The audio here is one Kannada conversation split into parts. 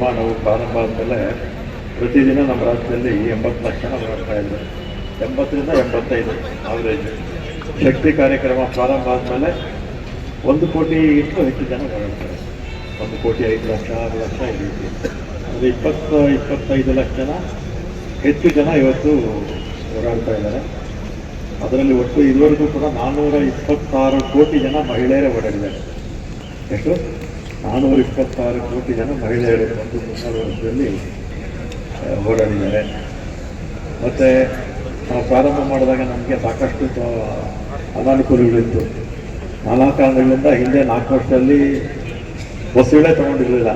ನಾವು ಪ್ರಾರಂಭ ಆದಮೇಲೆ ಪ್ರತಿದಿನ ನಮ್ಮ ರಾಜ್ಯದಲ್ಲಿ ಎಂಬತ್ತು ಲಕ್ಷ ಜನ ಇದೆ ಇದ್ರು ಎಂಬತ್ತರಿಂದ ಎಂಬತ್ತೈದು ಆವರೇಜ್ ಶಕ್ತಿ ಕಾರ್ಯಕ್ರಮ ಪ್ರಾರಂಭ ಆದಮೇಲೆ ಒಂದು ಇಷ್ಟು ಹೆಚ್ಚು ಜನ ಬರುತ್ತಾರೆ. ಒಂದು ಕೋಟಿ ಐದು ಲಕ್ಷ, ಆರು ಲಕ್ಷ ಈ ರೀತಿ. ಅಂದರೆ ಇಪ್ಪತ್ತು, ಇಪ್ಪತ್ತೈದು ಲಕ್ಷ ಜನ, ಹೆಚ್ಚು ಜನ ಇವತ್ತು ಓಡಾಡ್ತಾ ಇದ್ದಾರೆ. ಅದರಲ್ಲಿ ಒಟ್ಟು ಇದುವರೆಗೂ ಕೂಡ ನಾನ್ನೂರ ಇಪ್ಪತ್ತಾರು ಕೋಟಿ ಜನ ಮಹಿಳೆಯರೇ ಓಡಾಡಿದ್ದಾರೆ. ಎಷ್ಟು? ನಾನ್ನೂರ ಇಪ್ಪತ್ತಾರು ಕೋಟಿ ಜನ ಮಹಿಳೆಯರು ಒಂದು ಮುನ್ನೂರು ಓಡಾಡಿದ್ದಾರೆ ಮತ್ತು ನಾವು ಪ್ರಾರಂಭ ಮಾಡಿದಾಗ ನಮಗೆ ಸಾಕಷ್ಟು ಅನಾನುಕೂಲಗಳಿತ್ತು. ನಾನಾ ಕಾರಣಗಳಿಂದ ಹಿಂದೆ ನಾಲ್ಕು ವರ್ಷದಲ್ಲಿ ಬಸ್ಸುಗಳೇ ತಗೊಂಡಿರಲಿಲ್ಲ.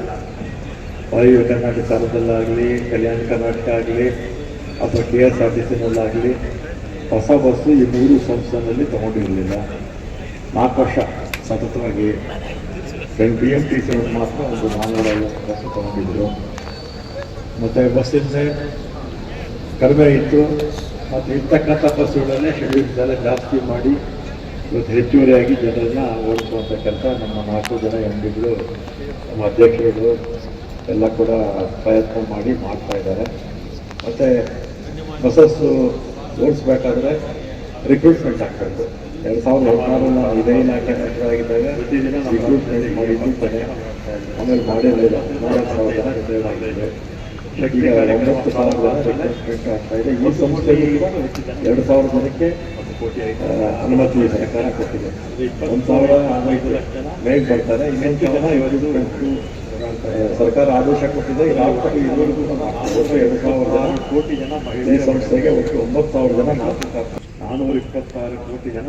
ವಾಯು ಕರ್ನಾಟಕ ಸಾಲದಲ್ಲಾಗಲಿ, ಕಲ್ಯಾಣ ಕರ್ನಾಟಕ ಆಗಲಿ, ಅಥವಾ ಕೆ ಎಸ್ ಆರ್ ಟಿ ಸಿನಲ್ಲಾಗಲಿ, ಹೊಸ ಬಸ್ಸು ಈ ಮೂರು ಸಂಸ್ಥೆಯಲ್ಲಿ ತಗೊಂಡಿರಲಿಲ್ಲ. ನಾಲ್ಕು ವರ್ಷ ಸತತವಾಗಿ ಬಿ ಎಂ ಟಿ ಸಿ ಮಾತ್ರ ಒಂದು ನಾನ್ನೂರ ಬಸ್ಸು ತಗೊಂಡಿದ್ರು ಮತ್ತು ಬಸ್ಸಿಂದ ಕಡಿಮೆ ಇತ್ತು ಮತ್ತು ಇರ್ತಕ್ಕಂಥ ಬಸ್ಸುಗಳನ್ನೇ ಶೆಡ್ಯೂಲ್ಸ್ ಎಲ್ಲ ಜಾಸ್ತಿ ಮಾಡಿ ಇವತ್ತು ಹೆಚ್ಚುವರಿಯಾಗಿ ಜನರನ್ನ ಓಡಿಸುವಂಥ ಕೆಲಸ ನಮ್ಮ ನಾಲ್ಕು ಜನ ಎಂ ಡಿಗಳು ನಮ್ಮ ಅಧ್ಯಕ್ಷರುಗಳು ಎಲ್ಲ ಕೂಡ ಪ್ರಯತ್ನ ಮಾಡಿ ಮಾಡ್ತಾ ಇದ್ದಾರೆ ಮತ್ತು ಬಸ್ಸಸ್ಸು ಓಡಿಸ್ಬೇಕಾದ್ರೆ ರಿಕ್ರೂಟ್ಮೆಂಟ್ ಆಗ್ಬೇಕು ಎರಡು ಸಾವಿರದ ಹದಿನಾರು ನಾನು ಇದೇ ಇಲಾಖೆ ಪ್ರತಿದಿನ ರಿಕ್ರೂಟ್ಮೆಂಟ್ ಮಾಡಿದ್ದು ಕೊನೆ ಆಮೇಲೆ ಮಾಡಿರಲಿಲ್ಲ ಹದಿನಾರು ಸಾವಿರ ಆಗಿದ್ದಾರೆ ಈಗ ಒಂಬತ್ತು ಸಾವಿರ ಜನ ರಿಕ್ರೂಟ್ಮೆಂಟ್ ಆಗ್ತಾ ಇದೆ. ಈ ಸಂಸ್ಥೆಗೆ ಎರಡು ಸಾವಿರ ಜನಕ್ಕೆ ಅನುಮತಿ ಸರ್ಕಾರ ಕೊಟ್ಟಿದೆ. ಒಂದು ಸಾವಿರ ಬೇಗ ಬರ್ತಾರೆ. ಇನ್ನೊಂದು ಜನ ಇವತ್ತು ಸರ್ಕಾರ ಆದೇಶ ಕೊಟ್ಟಿದೆ. ಎರಡು ಸಾವಿರದ ಕೋಟಿ ಜನ ಈ ಸಂಸ್ಥೆಗೆ ಒಟ್ಟು ಒಂಬತ್ತು ಸಾವಿರ ಜನ ನಾಲ್ಕು ನಾನ್ನೂರ ಇಪ್ಪತ್ತಾರು ಕೋಟಿ ಜನ